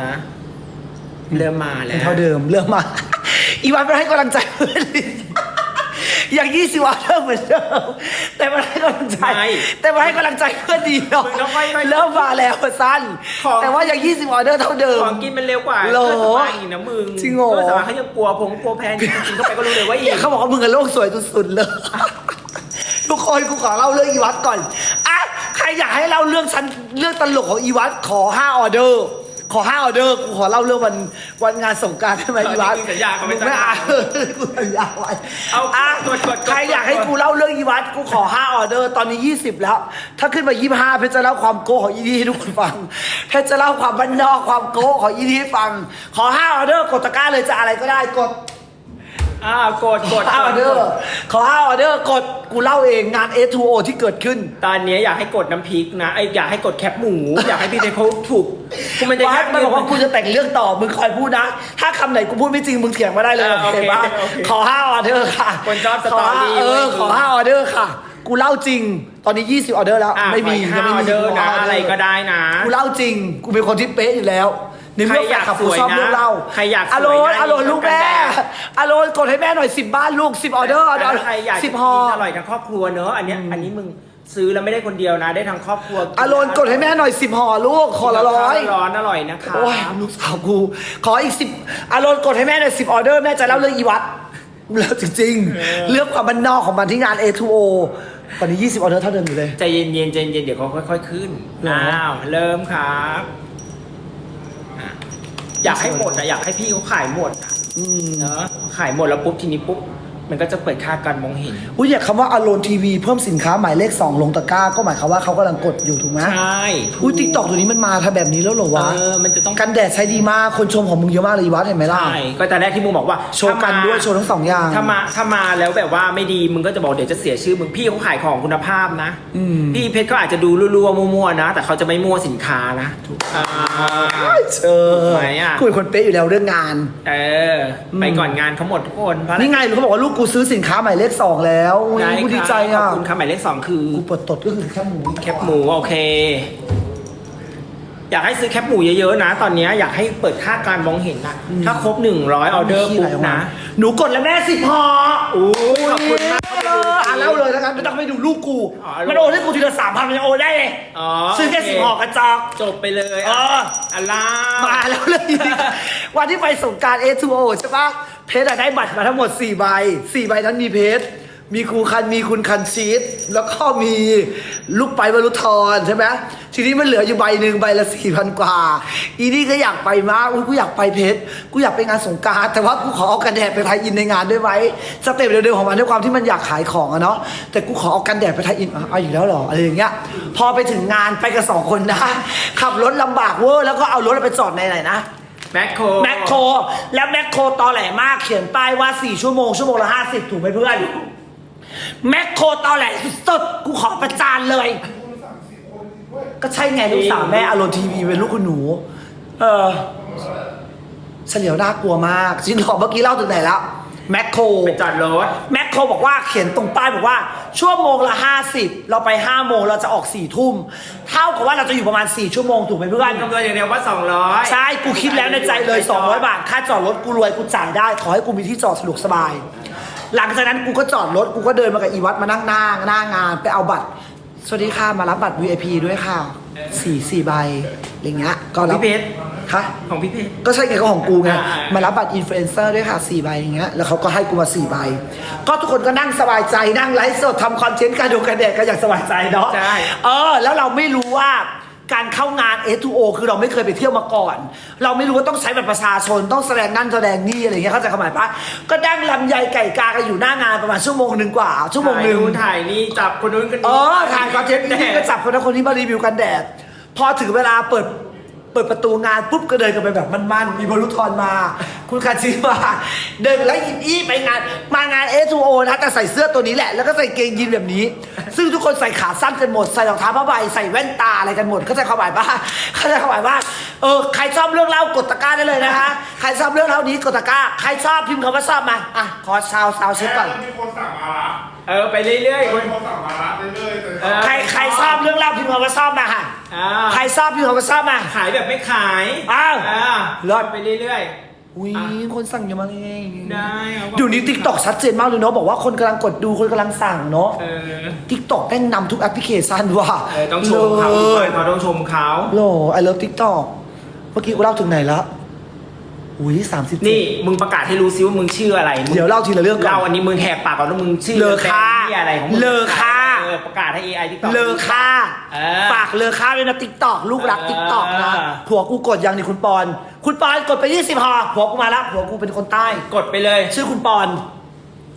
นะ เริ่มมาแล้ว เท่าเดิมเริ่มมา อีวันมันให้กำลังใจเพื่อนอย่างยี่สิบวันเริ่มเหมือนเดิมแต่มันให้กำลังใจ ไม่แต่มันให้กำลังใจเพื่อนดีเนาะมึงต้องค่อยๆเริ่มมาแล้วสั้น ของ แต่ว่าอย่างยี่สิบออเดอร์เท่าเดิม ของกินมันเร็วกว่าโหรอเพื่อนสบายอีกนะมึงจริงเหรอ เพื่อนสบายเขายังกลัวผมกลัวแพนกินเข้าไปก็รู้เลยว่าอีเนี่ยกเขาบอกว่ามึงกับโลกสวยสุดๆเลย ทุกคนกูขอเล่าเรื่องอีวัตก่อนอะใครอยากให้เล่าเรื่องฉันเรื่องตลกของอีวัตขอห้าออเดอร์ ขอห้าออเดอร์กูขอเล่าเรื่องวันวันงานสงกรารได้ไหมอีวัตสัญญาเขาไม่ไม่อ่านกูสัญญาไว้เอาอะกดกดกด ใครอยากให้กูเล่าเรื่องอีวัตกูขอห้าออเดอร์ตอนนี้ยี่สิบแล้ว ถ้าขึ้นมายี่ห้าเพชรจะเล่าความโก้ของอีนี่ให้ทุกคนฟังเพชรจะเล่าความบ้านนอกความโก้ของอีนี่ให้ฟัง ขอห้าออเดอร์กดตะกร้าเลยจะอะไรก็ได้กด อ่ากดกดห้าออเดอร์ขอห้าออเดอร์กดกูเล่าเองงาน A2O ที่เกิดขึ้น ตอนนี้อยากให้กดน้ำพริกนะไอยอยากให้กดแคปหมู อยากให้พี่เจเขาถูกกูมันจะว่าแยกมันบอกว่ากูจะแต่งเรื่องต่อมึงคอยพูดนะ ถ้าคำไหนกูพูดไม่จริงมึงเถียงมาได้เลยอ่าโอเคปะโอเคขอห้าออเดอร์ค่ะคนชอบสตอรี่ขห้าเออเว้ยขอห้าออเดอร์ค่ะกูเล่าจริง ตอนนี้ 20 ออเดอร์แล้วอะไม่มีขอยังห้าไม่อมีอเดอร์นะขออะไรก็ได้นะ กูเล่าจริง กูเป็นคนที่เป๊ะอยู่แล้ว ในเมื่อใครอยากแฟนคลับกูชอบสวยนะเรื่องเล่าใครอยากสวยอโลนนะอโลนลูกแม่กันแดดอโลนกดให้แม่หน่อยสิบบ้านลูกสิบออเดอร์ออเดอถ้าร์ใครอยากสิบจะห่อกินอร่อยทั้งครอบครัวเนอะอันเนี้ยอันนี้มึงซื้อแล้วไม่ได้คนเดียวนะ ได้ทั้งครอบครัวอโลนกดให้แม่หน่อยสิบห่อลูกห่อละร้อยร้อนอร่อยนะคะโอ้ยลูกสาวกูขออีกสิบอารมณ์กดให้แม่หน่อยสิบออเดอร์แม่จะเล่าเรื่องอีวัตแล้วจริงๆเรื่องความบันนอกของมันที่งาน A2O ตอนนี้ 20 ออเดอร์เท่าเดิมอยู่เลย ใจเย็นๆใจเย็นๆเดี๋ยวเขาค่อย ๆ ขึ้นหรออ้าวเริ่มครับอะ อยากให้หมดอะอยากให้พี่เขาขายหมดอะอืม เนอะขายหมดแล้วปุ๊บทีนี้ปุ๊บ มันก็จะเปิดค่าการมองเห็น อุ้ยอยากคำว่าอารมณ์ทีวีเพิ่มสินค้าหมายเลข 2 ลงตะกร้า ก็หมายความว่าเขากำลังกดอยู่ถูกไหมใช่อุ้ยติ๊กตอกตัวนี้มันมาทำแบบนี้แล้วเหรอวะเออมันจะต้องกันแดดใช้ดีมากคนชมของมึงเยอะมากเลยอีวัตเห็นไหมล่ะใช่ก็แต่แรกที่มึงบอกว่าโชว์กันถ้ามาด้วยโชว์ทั้งสองอย่างถ้ามาถ้ามาแล้วแบบว่าไม่ดีมึงก็จะบอกเดี๋ยวจะเสียชื่อมึงพี่เขาขายของคุณภาพนะอืมพี่เพชรก็อาจจะดูรัวๆมั่วๆนะ แต่เขาจะไม่มั่วสินค้านะอ่าเออไหนอะกูเป็นคนเป๊ะอยู่แล้วเรื่องงาน เออไปก่อนงานเขาหมดทุกคนเพราะอะไรนี่ไงเขาบอกว่าลูกกูซื้อสินค้าหมายเลขสองแล้วอุ้ยได้กูดีใจขออะบคุณค่ะหมายเลขสองคือ กูปวดตดก็คือแค่หมูแคปหมูโอเค อยากให้ซื้อแคปหมูเยอะๆนะ ตอนเนี้ยอยากให้เปิดค่าการมองเห็นนะถ้าครบหนึ่งร้อยออเดอร์ปุ๊บนะ หนูกดแล้วแม่สิพออู้ขอบคุณมากเอออะเล่าเลยแล้วกันไม่ต้องไปดูลูกกู อ๋อมันโอนให้กูทีละสามพันมันยังโอนได้เลยอ๋อซื้อแค่โอเคสิบห่อกระจอก จบไปเลยเอออัลลามาแล้วเลย วันที่ไปสงกราร A2O ใช่ปะ เพชรอะได้บัตรมาทั้งหมด4ใบ4ใบนั้นมีเพชรมีครูคันมีคุณคันชีสแล้วก็มีลูกไปบรรลุทรใช่ไหมทีนี้มันเหลืออยู่ใบหนึ่งใบละสี่พันกว่า อีนี่ก็อยากไปมากอุ๊ยกูอยากไปเพชรกูอยากไปงานสงการแต่ว่ากูขอเอากันแดดไปไทยอินในงานด้วยไหมสเต็ปเดิมๆของมันด้วยความที่มันอยากขายของอะเนาะแต่กูขอเอากันแดดไปไทยอินอะเอาอยู่แล้วเหรออะไรอย่างเงี้ย พอไปถึงงานไปกันสองคนนะขับรถลำบากเวอร์แล้วก็เอารถไปจอดในไหนนะ แมคโครแมคโครแล้วแมคโครตอแหลมากเขียนป้ายว่า 4 ชั่วโมงชั่วโมงละ 50 ถูกไหมเพื่อนแมคโครตอแหลสุดๆกูขอประจานเลย ก็ใช่ไงลูกสาวแม่อารมณ์ทีวีเป็นลูกคุณหนู เออเฉลียวน่ากลัวมากจินหอเมื่อกี้เล่าถึงไหนแล้ว แมคโครไปจอดรถแมคโครบอกว่าเขียนตรงป้ายบอกว่า ชั่วโมงละ 50 เราไป 5 โมงเราจะออก4ทุ่มเท่ากับว่าเราจะอยู่ประมาณ 4 ชั่วโมงถูกไหมเพื่อนคำนวณอย่างเดียวว่า 200 ใช่กูคิดแล้วในใจเลย 200 บาท ค่าจอดรถกูรวยกูจ่ายได้ ขอให้กูมีที่จอดสะดวกสบาย หลังจากนั้นกูก็จอดรถกูก็เดินมากับอีวัตมานั่งหน้าหน้างานไปเอาบัตรสวัสดีค่ะมารับบัตร VIP ด้วยค่ะ สี่สี่ใบอะไรเงี้ยก็รับพี่เพชรฮะของพี่เพชร ก็ใช่ไงก็ของกูไงอ่าๆมารับบัตรอินฟลูเอนเซอร์ด้วยค่ะสี่ใบอย่างเงี้ยแล้วเขาก็ให้กูมาสี่ใบ ก็ทุกคนก็นั่งสบายใจนั่งไลฟ์สดทำคอนเทนต์การดูกันแดดกันอย่างสบายใจเนาะ ใช่ เออ แล้วเราไม่รู้ว่า การเข้างาน A2O คือเราไม่เคยไปเที่ยวมาก่อน เราไม่รู้ว่าต้องใช้บัตรประชาชนต้องแสดงนั่นแสดงนี่อะไรเงี้ยเข้าใจคำหมายปะก็ดั้งลำไยไก่กากันอยู่หน้างานประมาณชั่วโมงหนึ่งกว่า ชั่วโมงหนึ่งถ่ายนู่นถ่ายนี่จับคนนู้นคนนี้เออถ่ายคอนเทนต์นี่ก็จับคนนั้นคนนี้มารีวิวกันแดดพอถึงเวลาเปิด เปิดประตูงานปุ๊บก็เดินกันไปแบบมันๆมีบอลลูทอนมา คุณคาชิมาเดินแล้วอินอี้ไปงาน มางาน A2O นะแต่ใส่เสื้อตัวนี้แหละ แล้วก็ใส่เกงยีนแบบนี้ ซึ่งทุกคนใส่ขาสั้นกันหมด ใส่รองเท้าผ้าใบใส่แว่นตาอะไรกันหมดเข้าใจความหมายปะเข้าใจความหมายว่าเออใครชอบเรื่องเล่ากดตะกร้าได้เลยนะคะใครชอบเรื่องเล่านี้กดตะกร้าใครชอบพิมพ์คำว่าชอบมาอะขอชาวชาวเช็คก่อนมีคนสั่งมาละ เเออไปเรื่อยๆคนเขาสั่งมาละเรื่อยๆแต่เออ ใครใครชอบเรื่องเล่าพิมพ์คำว่าชอบมาค่ะ อ่าใครชอบพิมพ์คำว่าชอบมา ขายแบบไม่ขายอ้าวอ่าเลิศไปเรื่อย อุ้ยคนสั่งเยอะมากเลยๆ ได้เอาเดี๋ยวนี้ทิกตอกชัดเจนมากเลยเนาะบอกว่าคนกำลังกดดูคนกำลังสั่งเนาะเออทิกตอกแม่งนำทุกแอปพลิเคชันว่ะเออต้องชมเขาเลด้วยยเขาต้องชมเขาโลไอเลิฟทิกตอกเมื่อกี้กูเล่าถึงไหนละ อุ้ยสามสิบ นี่มึงประกาศให้รู้ซิว่ามึงชื่ออะไรมึงเดี๋ยวเล่าทีละเรื่องก่อน เล่าอันนี้มึงแหกปากก่อนว่ามึงชื่อเลอค่าแบรนด์ที่อะไรของมึงเลอค่าเออประกาศให้ AI ที่ต่อเลอค่าเออฝากเลอค่าด้วยนะติ๊กตอกลูกรักเออ ติ๊กตอกนะผัวกูกดยังนี่คุณปอน คุณปอนกดไปยี่สิบพอผัวกูมาแล้วผัวกูเป็นคนใต้ กดไปเลย ชื่อคุณปอน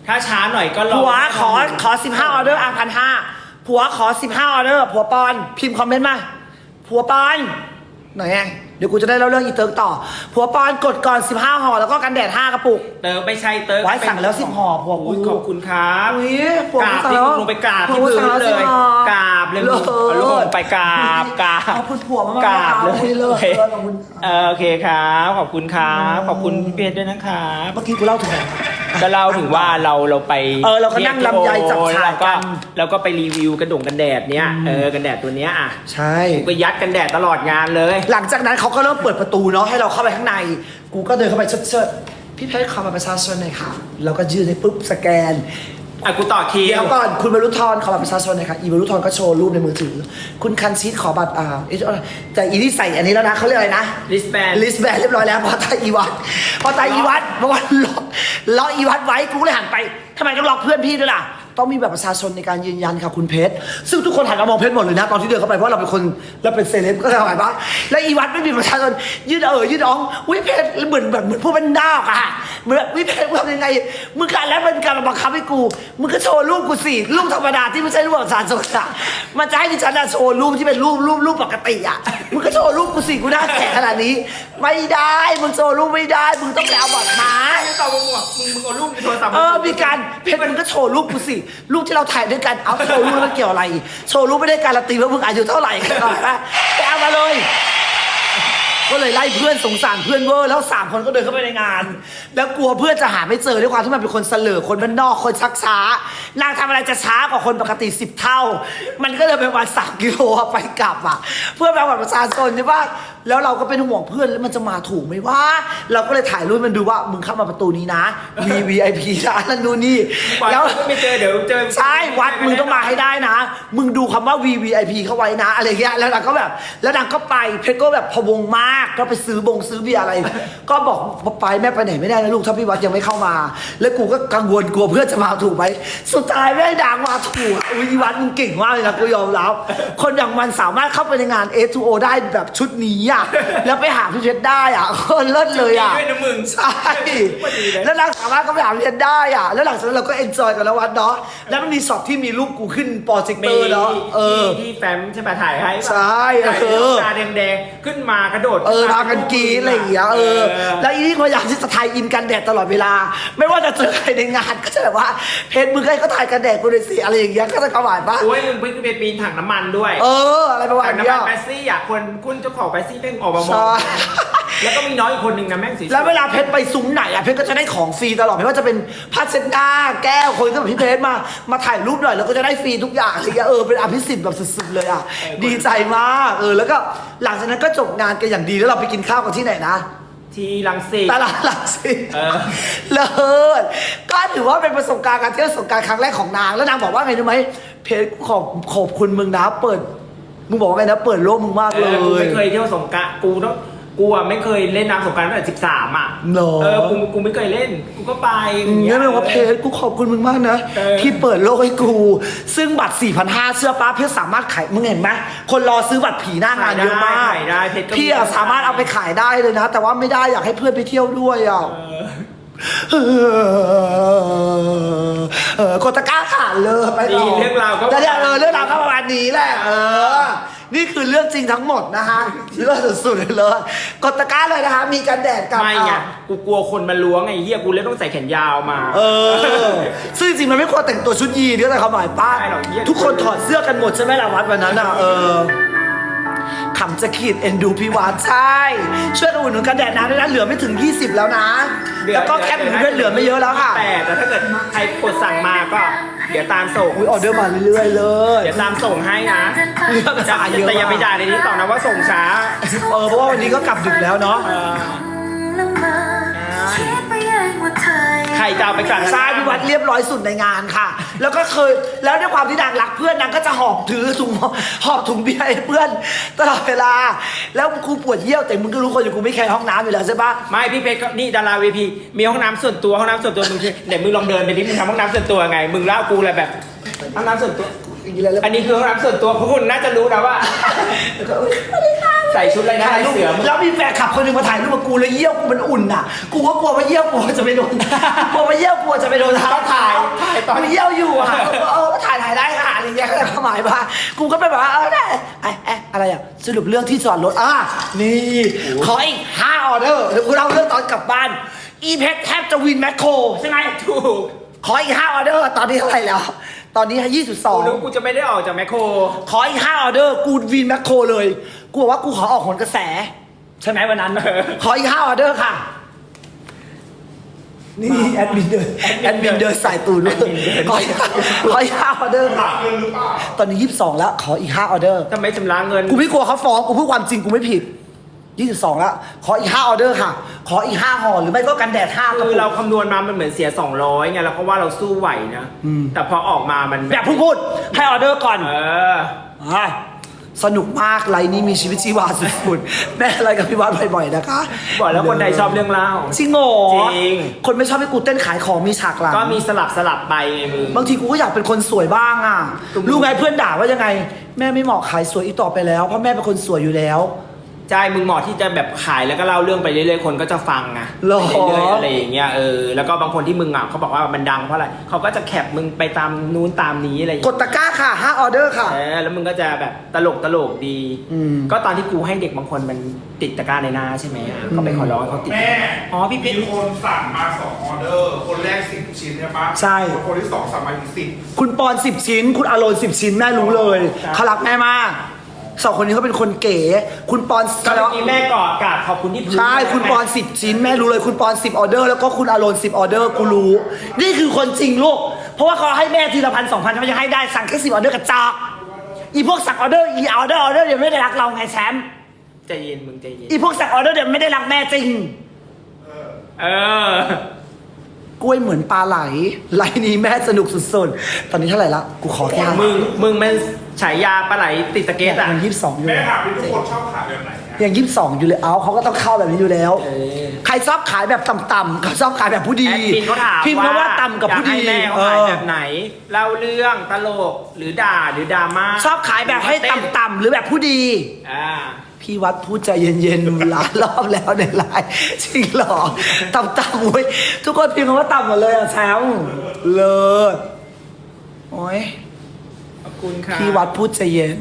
ถ้าช้าหน่อยก็รอผัวขอขอสิบห้าออเดอร์อะพันห้าผัวขอสิบห้าออเดอร์ผัวปอน พิมพ์คอมเมนต์มาผัวปอนไหนไงเดี๋ยวกูจะได้เล่าเรื่องอีเติร์กต่อ ผัวปอนกดก่อนสิบห้าห่อแล้วก็กันแดดห้ากระปุก เติร์ไม่ใช่เติร์ไว้สั่งแล้วสิบห่อพวกกู ยขอบคุณครับอุ้ยผัวกรากูบสั่งที่แล้วลงไปกราบที่ผัวกูพื้สั่งนแล้วเลสิบยห่อกราบเลยมึงเลิศเอาลูกไปกราบกราบขอบคุณผัวมากๆกราบเลยขอบคุณเลิศโอเคเลิศขอบคุณ เออโอเคครับ ขอบคุณครับ ขอบคุณพี่เพชรด้วยนะครับ เมื่อกี้กูเล่าถึงไหน ก็เล่าถึงว่าเราเราไปเออเราก็นั่งลำไยจับฉ่ายกัน แล้วก็ไปรีวิวกระดงกันแดดเนี้ยเออกันแดดตัวเนี้ยอะใช่ไปยัดกันแดดตลอดงานเลย หลังจากนั้นเขาก็เริ่มเปิดประตูเนาะให้เราเข้าไปข้างใน กูก็เดินเข้าไปเชิดๆพี่เพชรขอมาประชาชนหน่อยค่ะ เราก็ยื่นให้ปุ๊บสแกน อะกูต่อคิเดี๋วยวก่อนคุณบรรลุธรขอบัตรประชาชนหน่อยค่ะอีบรรลุธรก็โชว์รูปในมือถือ คุณคันชีตขอบัตรอ่าเอ๊ะแต่อีนี่ใส่อันนี้แล้วนะเขาเรียกอะไรนะลิสแบนลิสแบนเรียบร้อยแล้วพอตายอีวัตพอตายอีวัตเมื่อวันล็อกล็อกอีวัตไว้กูเลยหันไปทำไมต้องล็อกเพื่อนพี่ด้วยล่ะ ต้องมีแบบประชาชนในการยืนยันค่ะคุณเพชรซึ่งทุกคนหันมามองเพชรหมดเลยนะตอนที่เดินเข้าไปเพราะเราเป็นคนเราเป็นเซเลบก็จะหมายปะแล้วอีวัตไม่มีประชาชนยืดเออยืดอ๋องวิเพชรเหมือนแบบเหมือนพวกมันนอกอะ เหมือนแบบวิเพชรทำยังไง มึงการแล้วมันการมาบังคับให้กู มึงก็โชว์รูปกูสิรูปธรรมดาที่ไม่ใช่รูปประชาชนอะมันจะให้ดิฉันอะโชว์รูปที่เป็นรูปรูปรูปปกติอะมึงก็โชว์รูปกูสิกูหน้าแก่ขนาดนี้ ไม่ได้ มึงโชว์รูปไม่ได้ มึงต้องไปเอาบัตรมาไม่ต่อมึงบอกมึงมึงเอารูปในโทรศัพท์เออ มีการเพชรมันก็โชว์รูปกูสิ รูปที่เราถ่ายด้วยกัน เอาโชว์รูปแล้วมันเกี่ยวอะไร โชว์รูปไม่ได้การันตีว่ามึงอายุเท่าไหร่กันหน่อยปะไปเอามาเลย ก็เลยไล่เพื่อนสงสารเพื่อนเวอร์แล้วสามคนก็เดินเข้าไปในงาน แล้วกลัวเพื่อนจะหาไม่เจอด้วยความที่มันเป็นคนเสลอคนบ้านนอกคนชักช้านางทำอะไรจะช้ากว่าคนปกติสิบเท่า มันก็เลยเป็นวันสามกิโลอะไปกลับอะ เพื่อแบบบัตรประชาชนใช่ปะ แล้วเราก็เป็นห่วงเพื่อนแล้วมันจะมาถูกไหมว่า เราก็เลยถ่ายรูปมันดูว่ามึงเข้ามาประตูนี้นะ VVIP นะนั่นนู่นนี่แล้แล้ว วไม่เจอเดี๋ยวเจอใช่วัดมึงต้องมาให้ได้นะ มึงดูคำว่า VVIP เข้าไว้นะ อะไรเงี้ยแล้วนางก็แบบ แล้วนางก็ไปเพชรก็แบบพะวงมากก็ไปซื้อบงซื้อเบียร์อะไร ก็บอกไปแม่ไปไหนไม่ได้นะลูกถ้าพี่วัดยังไม่เข้ามา แล้วกูก็กังวลกลัวเพื่อนจะมาถูกไหมสุดท้ายแม่ดังมาถูกวิวัดมึงเก่งมากเลยนะกูยอมรับคนอย่างมันสามารถเข้าไปในงาน A2O ได้แบบชุดนี้อะแล้วไปหาพี่เพชรได้อะคนเลิศเลยอะด้วยนะมึงใช่แล้วนางสามารถก็ไปหาเรียนได้อะ แล้วหลังจากนั้นเราก็เอนจอยกันแล้ววัดเนาะแล้วมันมีช็อตที่มีรูปกูขึ้นปรเจคเตอร์เนาะเออที่แฟมใช่ปะถ่ายให้ใช่ถ่ายเออตาแดงๆขึ้นมากระโดดเออพากันกีอะไรอย่างเงี้ยเออ แล้วอีนี่พยายามที่จะถ่ายอินกันแดดตลอดเวลา ไม่ว่าจะเจอใครในงานก็จะแบบว่าเพจมึงให้เขาถ่ายกันแดดกูเลยสิอะไรอย่างเงี้ยก็จะกระหวานปะโอ้ยมึงเพิ่งไปปีนถังน้ำมันด้วย เอออะไรประมาณถังน้ำมันแปซี่อะคนคุณเจ้าของแปซี่เพ่งออกมามองใช่ แล้วก็มีน้อยอีกคนหนึ่งนะแม่งสีแล้วเวลาเพชรไปซุ้มไหนอะเพชรก็จะได้ของฟรีตลอดไม่ว่าจะเป็นผ้าเช็ดหน้าแก้วคนก็แบบพี่เพชรมามาถ่ายรูปหน่อยแล้วก็จะได้ฟรีทุกอย่างอะไรเงี้ยเออเป็นอภิสิทธิ์แบบสุดๆเลยอะดีใจมากเออแล้วก็หลังจากนั้นก็จบงานกันอย่างดีแล้วเราไปกินข้าวกันที่ไหนนะ ที่ลังสิตตลาดหลักสิตเออ เลิศก็ถือว่าเป็นประสบการณ์การเที่ยวสงกรารครั้งแรกของนาง แล้วนางบอกว่าไงรู้ไหมเพชรขอบขอบคุณมึงนะ เปิด มึงบอกว่าไงนะเปิดโลกมึงมากเอเลอกูย ไม่เคยเที่ยวสงกรารกูต้องกูอะไม่เคยเล่นน้ำสงกรารตั้งแต่สิบสามอะเหรอ เออกูกูไม่เคยเล่น กูก็ไปอืมงั้นแปลว่าเพจกูขอบคุณมึงมากนะ เออ ที่เปิดโลกให้กู ซึ่งบัตร 4,500เชื่อป้าเพชรสามารถขายมึงเห็นไหมคนรอซื้อบัตรผีหน้างานเยอะมากขายได้เพชรก็มีพี่อะสามารถเอาไปขายได้เลยนะ แต่ว่าไม่ได้อยากให้เพื่อนไปเที่ยวด้วยอะ เออ เออกดตะกร้าขาดเลยไปต่ดีเรื่องราวก็แล้วเนี่ยเออเรื่องราวก็ประมาณนี้แหละเออ นี่คือเรื่องจริงทั้งหมดนะฮะเรื่องสุดๆเลยกดตะกร้าเลยนะคะ มีกันแดดกับ ไม่ไงกูกลัวคนมาล้วงไงเฮียกูเลยต้องใส่แขนยาวมา เออ ซึ่งจริงมันไม่ควรแต่งตัวชุดยีนก็แต่เขาหมายป้าใช่หรอกเหี้ย ทุกคนถอดเสื้อกันหมดใช่ไหมล่ะวัดวันนั้นอะ เออ ขำจะขีดเอ็นดูพี่วานใช่ ช่วยกันอุดหนุนกันแดดน้ำด้วยนะเหลือไม่ถึง 20 แล้วนะ แล้วก็แคปหมูด้วยเหลือไม่เยอะแล้วค่ะ แต่แต่ถ้าเกิดใครกดสั่งมาก็ เดี๋ยวตามส่ง อุ้ยออเดอร์มาเรื่อยๆเลยเดี๋ยวตามส่งให้นะเรื่องแต่สายเยอะแต่อย่าไปมากด่าในนี้ต่อนะว่าส่งช้า เออเพราะว่าวันนี้ก็กลับดึกแล้วเนาะเออ ใครจะเอาไปกลั่นใช่พี่วัดเรียบร้อยสุดในงานค่ะ แล้วก็เคยแล้วด้วยความที่นางรักเพื่อนนางก็จะหอบถือถุงหอบถุงเบียร์ให้เพื่อนตลอดเวลา แล้วกูปวดเยี่ยวแต่มึงก็รู้คนอยู่กูไม่แคร์ห้องน้ำอยู่แล้วใช่ปะไม่พี่เพชรก็นี่ดาราวีพีมีห้องน้ำส่วนตัวห้องน้ำส่วนตัวมึงคือเดี๋ยวมึงลองเดินไปดิมึงทำห้องน้ำส่วนตัวไง มึงเล่ากูอะไรแบบห้องน้ำส่วนตัว อย่างนี้เลยแล้วอันนี้คือห้องน้ำส่วนตัวพวกคุณน่าจะรู้นะว่า ก็เอ้ยใส่ชุดอะไรนะถ่ายลายรูปเสือมึงแล้วมีแฟนคลับคนหนึงมาถ่ายรูปกับกูแล้วเยี่ยวกูมันอุ่นอะ กูก็กลัวว่าเยี่ยวกูจะไปโดนกลัวว่าเยี่ยวกูจะไปโดนเท้าก็ถ่ายถ่ายตอนมันเยี่ยวอยู่อะเออก็ถ่ายถ่ายได้ค่ะอะไรอย่างเงี้ยก็เลยความหมายว่ากูก็เป็นแบบว่าเออได้ไอ้ไอ้อะไรอะสรุปเรื่องที่จอดรถอะนี่ขออีกห้าออเดอร์เดี๋ยวกูเล่าเรื่องตอนกลับบ้านอีเพชรแทบจะวินแมคโครใช่ไหม ถูก ขออีกห้าออเดอร์ตอนนี้เท่าไหร่แล้ว ตอนนี้ให้ยี่สิบสอกูงนึกกูจะไม่ได้ออกจากแมคโคร ขออีกห้าออเดอร์กูวินแมคโครเลย กูบอกว่ากูขอออกหนกระแส ใช่ไหมวันนั้นขออีกห้าออเดอร์ค่ะ นี่แอดมินเดินแอดมินเดินสายตูนเลยขออีกขออีกห้าออเดอร์ค่ะ ตอนนี้ยี่สิบสองแล้ว ขออีกห้าออเดอร์ ทำไมชำระเงิน กูไม่กลัวเขาฟ้อง กูพูดความจริงกูไม่ผิด ยี่สิบสองแล้วขออีกห้าออเดอร์ค่ะ ขออีกห้าห่อหรือไม่ก็กันแดดห้ากระคืปุอกเราคำนวณมามันเหมือนเสีย 200ไงเราก็ว่าเราสู้ไหวนะแต่พอออกมามันอย่าเพูดพูดให้ออเดอร์ก่อน เออ อะสนุกมากไลน์นี้มีชีวิตชีวาสุดๆ แม่อะไรกับพี่วัดบ่อยๆนะคะบอกแล้วคนใดชอบเรื่องเล่า จริงเหรอจริง คนไม่ชอบให้กูเต้นขายของมีฉากหลังก็มีสลับสลับไปไงมึง บางทีกูก็อยากเป็นคนสวยบ้างอะ ถูก รู้ไงเพื่อนด่าว่ายังไง แม่ไม่เหมาะขายสวยอีกต่อไปแล้วเพราะแม่เป็นคนสวยอยู่แล้ว ใช่มึงเหมาะที่จะแบบขายแล้วก็เล่าเรื่องไปเรื่อยๆคนก็จะฟังไงหรอ ไปเรื่อยๆอะไรอย่างเงี้ยเออแล้วก็บางคนที่มึงอะเขาบอกว่ามันดังเพราะอะไรเขาก็จะแคปมึงไปตามนู้นตามนี้อะไรอย่างกเงี้ยดตะกร้าค่ะห้าออเดอร์ค่ะ เออแล้วมึงก็จะแบบตลกตลกดี อืม ก็ตอนที่กูให้เด็กบางคนมันติดตะกร้าในหน้าใช่ไหมอะก็ไปขอร้องให้เขาติด แม่อ๋อพี่เพชร มีคนสั่งมาสองออเดอร์ คนแรกสิบชิ้นใช่ปะใช่ คนที่สองสั่งมาอีกสิบคุณปอนสิบชิ้น คุณอารอนสิบชิ้นแม่รู้เลยเขารักแม่มาก สองคนนี้เขาเป็นคนเก๋ คุณปอนก็เมื่อกี้แม่กอดกราบขอบคุณที่พื้นใช่คุณปอนสิบชิ้นแม่รู้เลยคุณปอนสิบออเดอร์แล้วก็คุณอารอนสิบออเดอร์กูรู้ นี่คือคนจริงลูก เพราะว่าเขาให้แม่ทีละพันสองพันเขาจะให้ได้สั่งแค่สิบออเดอร์กระจอกอีพวกสั่งออเดอร์อีออเดอร์ออเดอร์เดี๋ยวไม่ได้รักเราไงแชมป์ใจเย็นมึงใจเย็นอีพวกสั่งออเดอร์เดี๋ยวไม่ได้รักแม่จริง เออ กล้วยเหมือนปลาไหลไลน์นี้แม่สนุกสุดๆ ตอนนี้เท่าไหร่ละ กูขอแค่มึง มึงมันฉายาปลาไหลติดตะเกียบอะ ยังยี่สิบสองอยู่แม่เลยถามที่ทุกคนชอบขายแบบไหนอะยังยี่สิบสองอยู่เลย เอาเขาก็ต้องเข้าแบบนี้อยู่แล้วเออใครชอบขายแบบต่ำๆเขาชอบขายแบบผู้ดีแอดมินเขาถามพิมพ์มาว่าต่ำกับผู้ดีอยากให้แม่เขาเอขายอแบบไหน เล่าเรื่องตลกหรือด่าหรือดราม่าชอบขายแบบให้ต่ำๆหรือแบบผู้ดี อ่า พี่วัดพูดใจเย็นๆหลายรอบแล้วในไลน์จริงเหรอต่ำๆเว้ยทุกคนพิมพ์คำว่าต่ำหมดเลยอะแซวเลิศโอ้ยขอบคุณค่ะพี่วัดพูดใจเย็น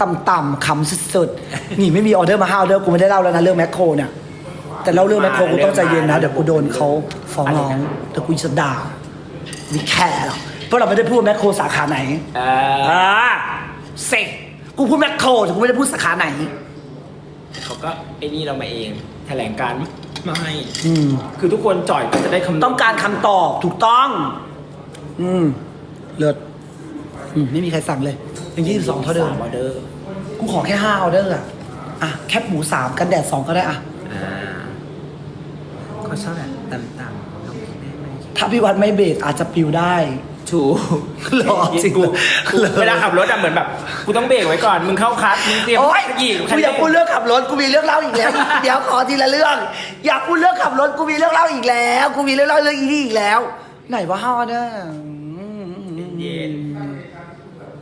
ต่ำๆขำสุดๆนี่ไม่มีออเดอร์มาห้าออเดอร์กูไม่ได้เล่าแล้วนะเรื่องแมคโครเนี่ยแต่เล่าเรื่องแมคโครกูต้องใจเย็นนะเดี๋ยวกูโดนเขาฟ้องร้องเดี๋ยวกูจะด่ามีแค่หรอกเพราะเราไม่ได้พูดแมคโครสาขาไหนเอออ่าเซ็กกูพูดแมคโครแต่กูไม่ได้พูดสาขาไหน เขาก็ไอ้นี่เรามาเองแถลงการมาให้ อืม คือทุกคนจ่อยก็จะได้คำนวณต้องการคำตอบถูกต้อง อืม เลิศอืมไม่มีใครสั่งเลยยังยี่สิบสองเท่าเดิมสออเดอร์กูขอแค่ห้าออเดอร์อะอะ แคบหมูสามกันแดดสองก็ได้อะอ่าเขาชอบแบบต่ำๆต้องคิดได้ไหมถ้าพี่วัดไม่เบรกอาจจะปิวได้ ถูกหรอจริงกูเหรอเวลาขับรถอะเหมือนแบบกูต้องเบรกไว้ก่อน มึงเข้าคัสมึงเตรียมโอ๊ยหยิบกูอยากพูดเรื่องขับรถกูมีเรื่องเล่าอีกแล้ว เดี๋ยวขอทีละเรื่อง อยากพูดเรื่องขับรถกูมีเรื่องเล่าอีกแล้ว กูมีเรื่องเล่าเรื่องอีนี่อีกแล้ว ไหนว่าห้าออเดอร์เย็น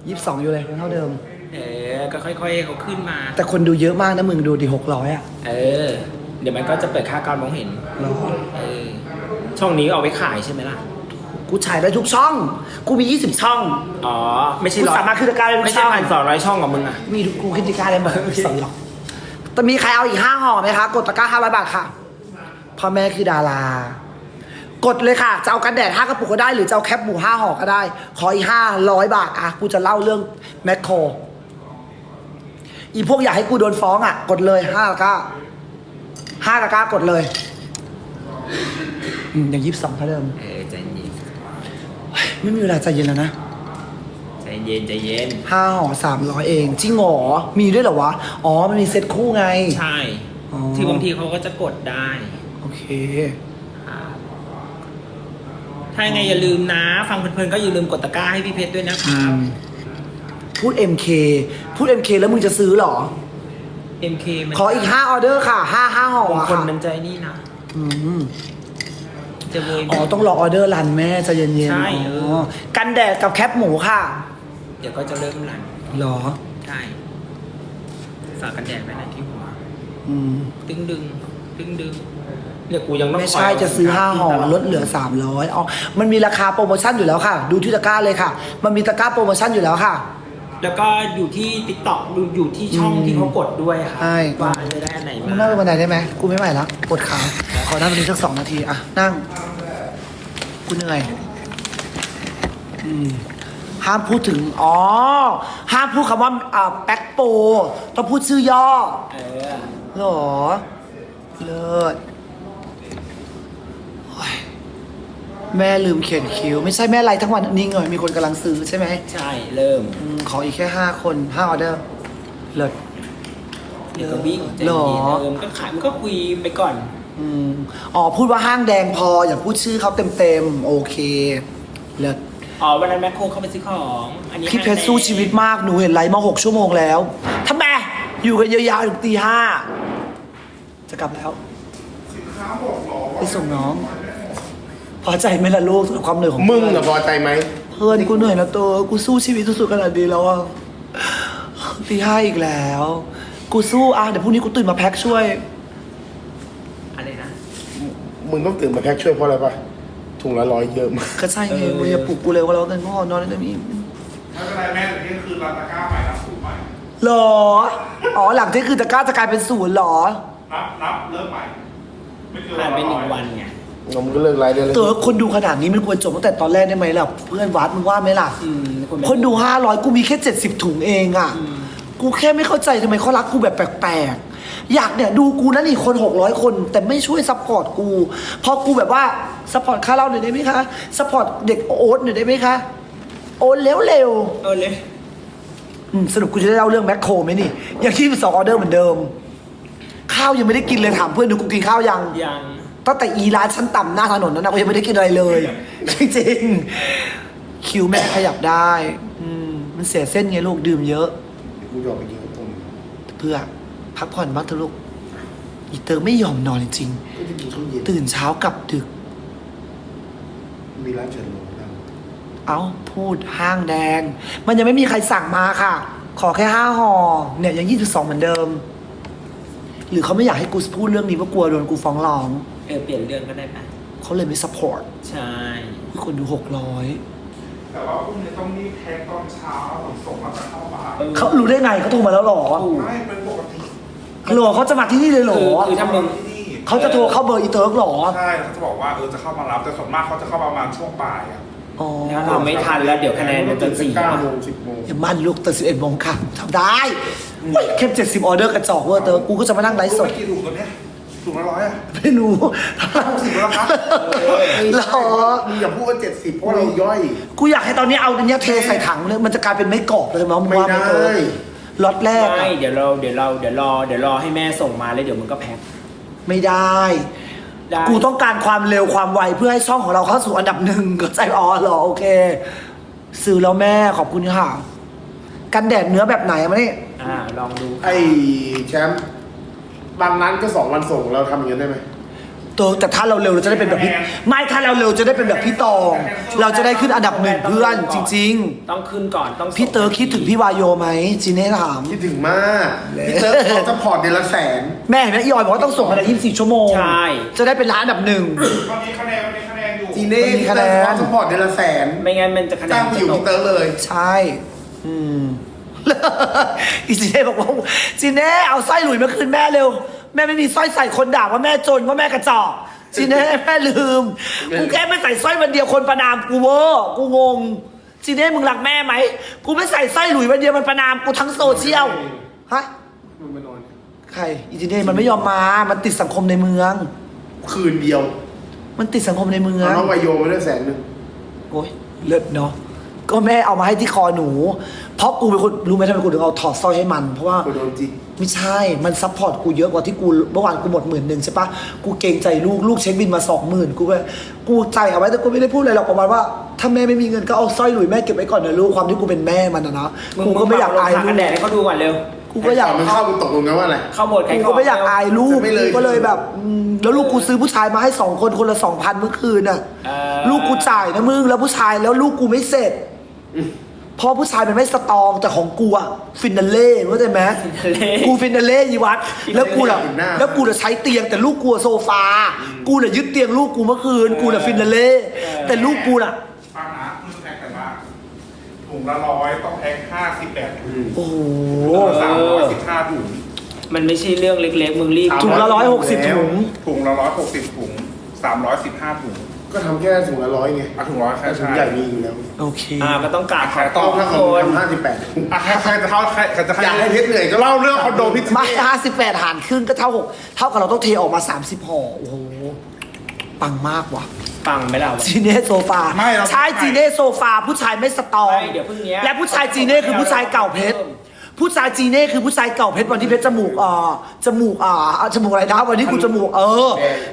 ยี่สิบสองอยู่เลยยังเท่าเดิม เออก็ค่อยๆให้เขาขึ้นมา แต่คนดูเยอะมากนะมึงดูดิหกร้อยอะเออ เดี๋ยวมันก็จะเปิดค่าการมองเห็นเหรอเออช่องนี้เอาไว้ขายใช่ไหมล่ะ กูฉายได้ทุกช่อง กูมี 20 ช่อง อ๋อ ไม่ใช่กูร้อยสามารถขึ้นตะกร้าได้ทุกไม่ใช่ช่อง พันสองร้อยช่องกับมึงอะมีทุกกูขึ้นตะกร้าได้หมดสองหรอกแต่มีใครเอาอีกห้าห่อไหมคะ กดตะกร้าห้าร้อยบาทค่ะ พ่อแม่คือดารา กดเลยค่ะ จะเอากันแดดห้ากระปุกก็ได้ หรือจะเอาแคปหมูห้าห่อก็ได้ ขออีกห้าร้อยบาทอะ กูจะเล่าเรื่องแมคโคร อีพวกอยากให้กูโดนฟ้องอะ กดเลยห้าตะกร้าห้าตะกร้ากดเลย อืมอย่างยี่สิบสองเท่าเดิม เออใจเย็น ไม่มีเวลาใจเย็นแล้วนะ ใจเย็นใจเย็น ห้าห่อสามร้อยเองจริงเหรอมีด้วยเหรอวะ อ๋อ มันมีเซ็ตคู่ไง ใช่ อ๋อ ที่บางทีเขาก็จะกดได้โอเค ครับถ้ายังไงอย่าลืมนะ ฟังเพลินๆก็อย่าลืมกดตะกร้าให้พี่เพชรด้วยนะครับพูด MK พูด MK แล้วมึงจะซื้อเหรอ MK มันขออีกห้าออเดอร์ค่ะห้าห้าห่อบางอะคนค่ะมันใจนี่นะอืม จะเวย อ๋อ ต้องรอออเดอร์รันแม่ใจะเย็นๆใช่เอออ๋ อกันแดดกับแคปหมูค่ะเดี๋ยวก็จะเริ่มรันเหรอ ใช่ฝากกันแดดไว้นะที่หัว อืม ตึงดึง ตึงดึงเนี่ยกูยังต้องไม่คยใช่จะซื้อห้าห่อตดลดเหลือสามร้อยอ๋อมันมีราคาโปรโมชั่นอยู่แล้วค่ะ ดูที่ตะกร้าเลยค่ะ มันมีตะกร้าโปรโมชั่นอยู่แล้วค่ะ แล้วก็อยู่ที่ติ๊กต็อกอยู่ที่ช่องอืมที่เขากดด้วยค่ะใช่ ว่าจะได้อันไหนมึงมานั่งลงบันไดได้ไหมกูไม่ไหวแล้วปวดขาขอนั่งตรงนี้สักสองนาทีอะนั่ง กูเหนื่อยอืมห้ามพูดถึง อ๋อ ห้ามพูดคำว่าอ่าแบ็คโปต้องพูดชื่อย่อ เออเหรอ เลิศโอ้ยแม่ลืมเขียนคิว ไม่ใช่แม่ไรทั้งวันนี่เงยมีคนกำลังซื้อใช่ไหมใช่เริ่ม อืมขออีกแค่ห้าคนห้าออเดอร์ เลิศ เดี๋ยวก็วิ่งใจหรอเย็นเออมันก็ขายมันก็คุยไปก่อน อืมอ๋อพูดว่าห้างแดงพออย่าพูดชื่อเขาเต็มๆโอเคเลิศอ๋อวันนั้นแมคโครเข้าไปซื้อของ อันนี้พี่เพชรสู้ชีวิตมากหนูเห็นไลฟ์มาหกชั่วโมงแล้วทำไมอยู่กันยาวๆถึงตีห้าจะกลับแล้วสินค้าหมดเหรอไปส่งน้อง พอใจไหมล่ะลูกสำหรับความเหนื่อยของมึงเพื่อนอะพอใจไหมเพื่อนกูเหนื่อยแล้วตัวกูสู้ชีวิตสุดๆขนาดนี้แล้วอะตีห้าอีกแล้ว กูสู้อะเดี๋ยวพรุ่งนี้กูตื่นมาแพ็คช่วยอะไรนะ มึงต้องตื่นมาแพ็คช่วยเพราะอะไรปะถุงละร้อยเยอะมากก็ใช่ไงเออมึงอย่าปลุกกูเลยว่าเราเงินพ่อนอนได้ไหมไม่เป็นไรแม่เดี๋ยวนี้คือรับตะกร้าใหม่รับสูตรใหม่หรอ อ๋อหลังเที่ยงคือตะกร้าจะกลายเป็นศูนย์หรอ นับนับเริ่มใหม่ไม่เกินผ่านไปหนึ่งร้อยวันไงเรามึงก็เลิกไลฟ์ได้เลยเต๋อคนดูขนาดนี้มันควรจบตั้งแต่ตอนแรกได้ไหมล่ะเพื่อนวัดมึงว่าไหมล่ะ อืมคนคนดูห้าร้อยกูมีแค่เจ็ดสิบถุงเองอะ กูแค่ไม่เข้าใจทำไมเขารักกูแบบแปลกๆ อยากเนี่ยดูกูนั่นอีกคนหกร้อยคน แต่ไม่ช่วยซัพพอร์ตกูพอกูแบบว่าซัพพอร์ตค่าเหล่าหน่อยได้ไหมคะซัพพอร์ตเด็กโอ๊ตหน่อยได้ไหมคะโอนเร็วเออเลยๆอืมสรุปกูจะได้เล่าเรื่องแมคโครไหมนี่ยังที่สองออเดอร์เหมือนเดิม ข้าวยังไม่ได้กินเลยถามเพื่อนดูกูกินข้าวยัง ยังตั้งแต่อีร้านชั้นต่ำหน้าถนนนั้นนะกูยังไม่ได้กินอะไรเลย จริงๆ คิวแม่ขยับได้ อืมมันเสียเส้นไงลูกดื่มเยอะ กูยอมไปยิงกับต้มเพื่อ พักผ่อนบ้างเถอะลูกอีเตอร์ไม่ยอมนอนจริงก็จะกินข้าวเย็นๆตื่นเช้ากลับดึก มีร้านเฉินหลงนะเอ้าพูดห้างแดง มันยังไม่มีใครสั่งมาค่ะ ขอแค่ห้าห่อเนี่ยยังยี่สิบสองเหมือนเดิม หรือเขาไม่อยากให้กูพูดเรื่องนี้เพราะกลัวโดนกูฟ้องร้อง เออเปลี่ยนเรื่องก็ได้ปะเขาเลยไม่สปอร์ตใช่ คนดูหกร้อยแต่ว่าพรุ่งนี้ต้องรีบแพ็คตอนเช้าขนส่งมาจะเข้ามาออ เขารู้ได้ไงเขาโทรมาแล้วเหรอถูกไม่เป็นปกติ หรอเขาจะมาที่นี่เลยเหรอคือคือถ้ามึง ที่นี่เขาจะโทรเข้าเบอร์อีเติร์กเหรอ ใช่แล้วเขาจะบอกว่าเออจะเข้ามารับแต่ส่วนมากเขาจะเข้าประมาณช่วงบ่ายอะอ๋อถ้าเราไม่ทันแล้วเดี๋ยวคะแนนมันจะเสีย เก้าโมงสิบโมงอย่ามั่นลูกตื่นสิบเอ็ดโมงค่ะทำได้เฮ้ยเข้มเจ็ดสิบออเดอร์กระจอกเวอร์เติร์กกูก็จะมานั่งไลฟ์สรู้ดไหมกี่ถุงตัวเนี้ยถุงละร้อยอะไม่รู้ หกสิบแล้วครับหรอมึงอย่าพูดว่าเจ็ดสิบเพราะเราย่อย กูอยากให้ตอนนี้เอาอันเนี้ยเทใส่ถังเลยมันจะกลายเป็นไม่กรอบเลยมั้งงว่าไม่ได้ เติร์ก ล็อตแรกไม่อะเดี๋ยวเราเดี๋ยวเราเดี๋ยวรอเดี๋ยวรอให้แม่ส่งมาแล้วเดี๋ยวมึงก็แพ็คไม่ได้ ได้กูต้องการความเร็วความไวเพื่อให้ช่องของเราเข้าสู่อันดับหนึ่งก็ใจอ๋อเหรอโอเค ซื้อแล้วแม่ขอบคุณค่ะ กันแดดเนื้อแบบไหนอะมาเนี่ยอ่าลองดูไอ้แชมป์บางร้านก็สองวันส่งเราทำอย่างนี้นได้ไหม ตัวแต่ถ้าเราเร็วเราจะได้เป็นแบบพี่ไม่ถ้าเราเร็วจะได้เป็นแบบพี่ตอง เราจะได้ขึ้นอันดับหนึ่งเพื่อนจริงๆต้องขึ้นก่อนต้องส่งพี่เตอร์คิดถึงพี่วายโยไหมจีเน่ถาม คิดถึงมากพี่เติร์กเขาจะพอร์ตเดือนละแสน แม่เห็นไหมอีออยบอกว่าต้องส่งภายใน24 ชั่วโมงใช่ จะได้เป็นร้านอันดับหนึ่งวันนี้คะแนนวันนี้คะแนนอยู่จีเน่มันมีพี่คะเติแนร์กนเขาจะพอร์ตเดือนละแสนไม่งั้นมันจะคะแนจ้างนไปจะอยู่ตพี่กเติร์กเลย ใช่ อืม อีจีเน่บอกว่าจีเน่เอาสร้อยหลุยมาคืนแม่เร็ว แม่ไม่มีสร้อยใส่คนด่าว่าแม่จนว่าแม่กระจอกจีเน่แม่ลืมกูแค่ไม่ใส่สร้อยวันเดียวคนประนามกูเวอร์กูงงจีเน่มึงรักแม่ไหมกูไม่ใส่สร้อยหลุยวันเดียวมันประนามกูทั้งโซเชียลฮะมันมานอนใครอีจีเน่มันไม่ยอมมา มันติดสังคมในเมือง คืนเดียว มันติดสังคมในเมืองเอาน้องวายโยมาด้วยแสนหนึ่งโอ้ยเลิศเนาะ ก็แม่เอามาให้ที่คอหนู เพราะกูเป็นคนรู้ไหมทำไมกูถึงเอาถอดสร้อยให้มัน เพราะว่า กูโดนจิกไม่ใช่ มันซัพพอร์ตกูเยอะกว่าที่กูเมื่อวานกูหมดหมื่นหนึ่งใช่ปะกูเกรงใจลูกลูกเช็คบินมาสองหมื่นกูก็กูใจเอาไว้แต่กูไม่ได้พูดอะไรหรอกประมาณว่าถ้าแม่ไม่มีเงินก็เอาสร้อยหลุยแม่เก็บไว้ก่อนนะลูกความที่กูเป็นแม่มันนะนะมึงกูก็ไม่อยากอายลงทลูกันกแดดให้เขาดูก่อนเร็ว กูก็อยาก มันเข้ามึงตกลงกันว่าอะไร เข้าโหมดใครกูก่ก็อนไม่อยากอายลูกจะไม่เลย กูก็เลยแบบอืมแล้วลูกกูซื้อผู้ชายมาให้สองคนคนละสองพันเมื่อคืนน่ะ เออลูกกูจ่ายนะมึงแล้วผู้ชายแล้วลูกกูไม่เสร็จ เพราะผู้ชายมันไม่สตรองแต่ของกูอะฟินาเล่เข้าใจไหม Finale กูฟินาเล่ยีวัดแล้วกูอะ Finale หน้าแล้วกูจะใช้เตียงแต่ลูกกูอะโซฟา กูน่ะยึดเตียงลูกกูเมื่อคืน กูน่ะฟินาเล่แต่ลูกกูน่ะฟังนะมึงแพ็คแต่บ้างถุงละร้อยต้องแพ็คห้าสิบแปดถุงโอ้โหสามร้อยสิบห้าถุงมันไม่ใช่เรื่องเล็กๆ มึงรีบถุงละร้อยหกสิบถุงถุงละร้อยหกสิบถุงสามร้อยสิบห้าถุง ก็ทำแค่ถุงละร้อยไงอะถุงร้อยแค่แต่ถุใช่งใหญ่มีอยู่แล้วโอเค อ่ามันต้องกราบขอต้ต่อองทุถ้ากคคนนห้าสิบแปดถุงอะใครใครจะเข้าใครใครจะอยากให้เพชรเหนื่อยก็เล่าเรื่องคอนโดพิซไม่ซ่าห้าสิบแปดหารครึ่งก็เท่าหกเท่ากับเราต้องเทออกมาสามสิบห่อโอ้โห ปังมากว่ะปังไหมล่ะวะ จีเน่โซฟาไม่เรา ใช่จีเน่โซฟาผู้ชายไม่สตรอง ไม่เดี๋ยวพรุ่งเนี้ยและผู้ชายจีเน่คือผู้ชายเก่าเพชร ผู้ชายจีเน่คือผู้ชายเก่าเพชรวันที่เพชรจมูกเอ่อจมูกอ่าจมูกอะไรนะวันที่กูจมูกเออ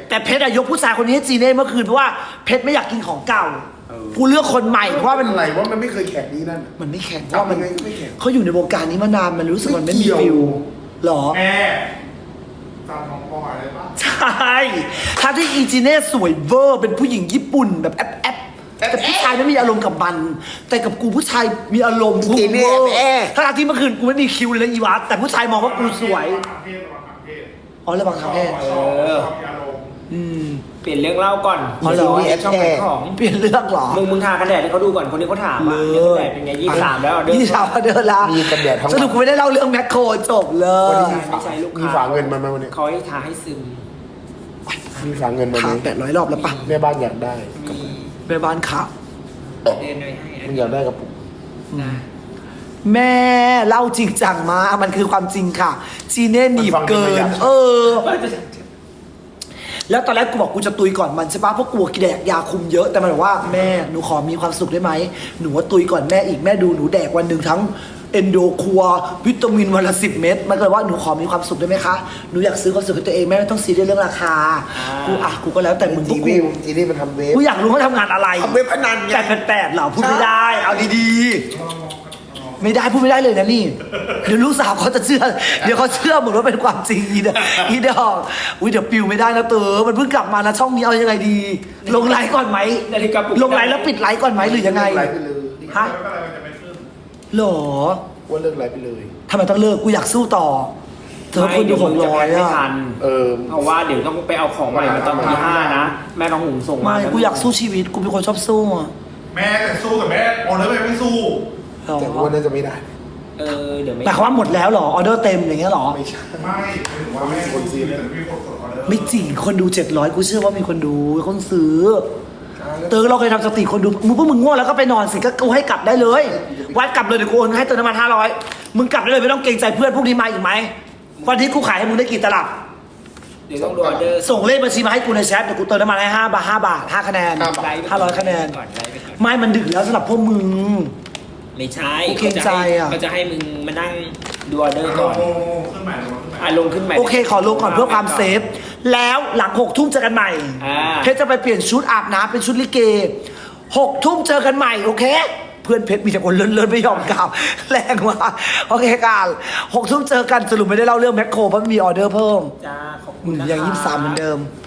แต่เพชรอะยกผู้ชายคนนี้ให้จีเน่เมื่อคืนเพราะว่าเพชรไม่อยากกินของเก่ากูเลือกคนใหม่เพราะว่าเป็มันนอะไรว่ามันไม่เคยแข่งนี้นั่นน่ะมันไม่แข็งเพจับราะว่ามันยังไงก็ไม่แข็งเขาอยู่ในวงการนี้มานานมันรู้สึกมันไม่มีไม่เกี่ยวฟิลหรอ แม่จำน้องปอยได้ปะใช่ถ้าที่อีจีเน่สวยเวอร์ เป็นผู้หญิงญี่ปุ่นแบบแอปแอป แต่ผู้ชายไม่มีอารมณ์กับมัน แต่กับกูผู้ชายมีอารมณ์กูอีจีเน่เวอร์แอบถ้าที่เมื่อคืนกูไม่มีคิวเลยนะอีวัตแต่ผู้ชายมองว่ากูสวยระวังทางเพศระวังทางเพศอ๋อระวังทางเพศชอบชอบมีอารมณ์อืม เปลี่ยนเรื่องเล่าก่อนอ๋อเหรอช่องขายของ เปลี่ยนเรื่องเหรอ มึงมึงทากันแดดให้เขาดูก่อน คนนี้เขาถามว่าเลิเนี่ยศกันแดดเป็นไงยี่สามแล้วเดิน ยี่สามเดินละมีกันแดดทั้งวัน สรุปกูไม่ได้เล่าเรื่องแมคโครจบเลวันยนี้มีไม่ฝาใช่ลูกค้ามีฝาเงินมาไหมวันนี้เขาให้ทาให้ซึมมีฝาเงินมาขาไหมแปดร้อยรอบแล้วปะแม่บ้านอยากได้ มี แม่บ้านขาเดินไปให้อัมันนอยากได้กระปุก นะแม่เล่าจริงจังมามันคือความจริงค่ะ จีเน่หนีบเกินเออ แล้วตอนแรกกูบอกกูจะตุยก่อนมันใช่ปะเพราะกลัวแดกยาคุมเยอะแต่มันบอกว่าแม่หนูขอมีความสุขได้ไหมหนูว่าตุยก่อนแม่อีกแม่ดูหนูแดกวันหนึ่งทั้งเอนโดครัววิตามินวันละสิบเม็ดมันก็เลยว่าหนูขอมีความสุขได้ไหมคะ หนูอยากซื้อความสุขให้ตัวเองแม่ไม่ต้องซีเรียสเรื่องราคา กูอะกูก็แล้วแต่มึงพวจีกกูนี่จีนี่มันทำเวฟกูอยากรู้ว่าทำงานอะไรทำเว็บพนันไง แปดแปดแปดเหรอพูดไม่ได้ เอาดีๆ ไม่ได้พูดไม่ได้เลยนะนี่ เดี๋ยวลูกสาวเขาจะเชื่อ เดี๋ยวเขาเชื่อหมดว่าเป็นความจริงอีดอกอีดอกอุ้ยเดี๋ยวปิวไม่ได้นะเต๋อมันเพิ่งกลับมานะช่องนี้เอายังไงดี ลงไลฟ์ก่อนไหมนาฬิกาปลุก ลงไลฟ์แล้วปิดไลฟ์ก่อนไหมหรือยังไงเลิกไลฟ์ไปเลย ฮะ หรอว่าเลิกไลฟ์ไปเลย ทำไมต้องเลิกกูอยากสู้ต่อเธอคนดูหกร้อยไม่อะทันเออ เพราะว่าเดี๋ยวต้องไปเอาของใหม่มาตอนที่ห้านะ แม่ต้องหุงส่งไม่กูอยากสู้ชีวิตกูเป็นคนชอบสู้อะแม่แต่สู้แต่แม่ออเดอร์แม่ไม่สู้ หรอแต่ว่าน่าจะไม่ได้ เออเดี๋ยวไม่ แต่ความว่าหมดแล้วเหรอออเดอร์เต็มอย่างเงี้ยเหรอ ไม่ใช่ ไม่หมายถึงว่าแม่คนซีแต่มีคนกดออเดอร์ ไม่จริงคนดูเจ็ดร้อยกูเชื่อว่ามีคนดูคนซื้อ เตอเราเคยทำสติคนดูมึงพวกมึงง่วงแล้วก็ไปนอนสิก็กูให้กลับได้เลย วัดกลับเลยเดี๋ยวกูโอนให้เติมน้ำมันห้าร้อยมึงกลับได้เลยไม่ต้องเกรงใจเพื่อนพวกนี้มาอีกไหมวันที่กูขายให้มึงได้กี่ตลับ เดี๋ยวต้องดูออเดอร์ส่งเลขบัญชีมาให้กูในแชทเดี๋ยวกูเติมน้ำมันให้ห้าบาทห้าบาทห้าคะแนนห้าบาทห้าร้อยคะแนน ก่อนไลฟ์ไปก่อนไม่มันดึกแล้วสำหรับพวกมึง ไม่ใช่กูเกรงใจอะเขาจะให้มึงมานั่งดูออเดอร์ลก่อนงขึ้นใหม่ลงขึ้นใหม่ อะลงขึ้นใหม่โอเคขอลงก่อนเพื่อความเซฟ แล้วหลังหกทุ่มเจอกันใหม่อ่า เพชรจะไปเปลี่ยนชุดอาบน้ำเป็นชุดลิเกหกทุ่มเจอกันใหม่โอเค เพื่อนเพชรมีแต่คนเลินๆไม่ยอมกลับแรงมากโอเคกันหกทุ่มเจอกันสรุปไม่ได้เล่าเรื่องแมคโครเพราะมีออเดอร์เพิ่มจ้าขอบคุอืณมนะคะ ยังยี่สิบสามเหมือนเดิมโอ้ย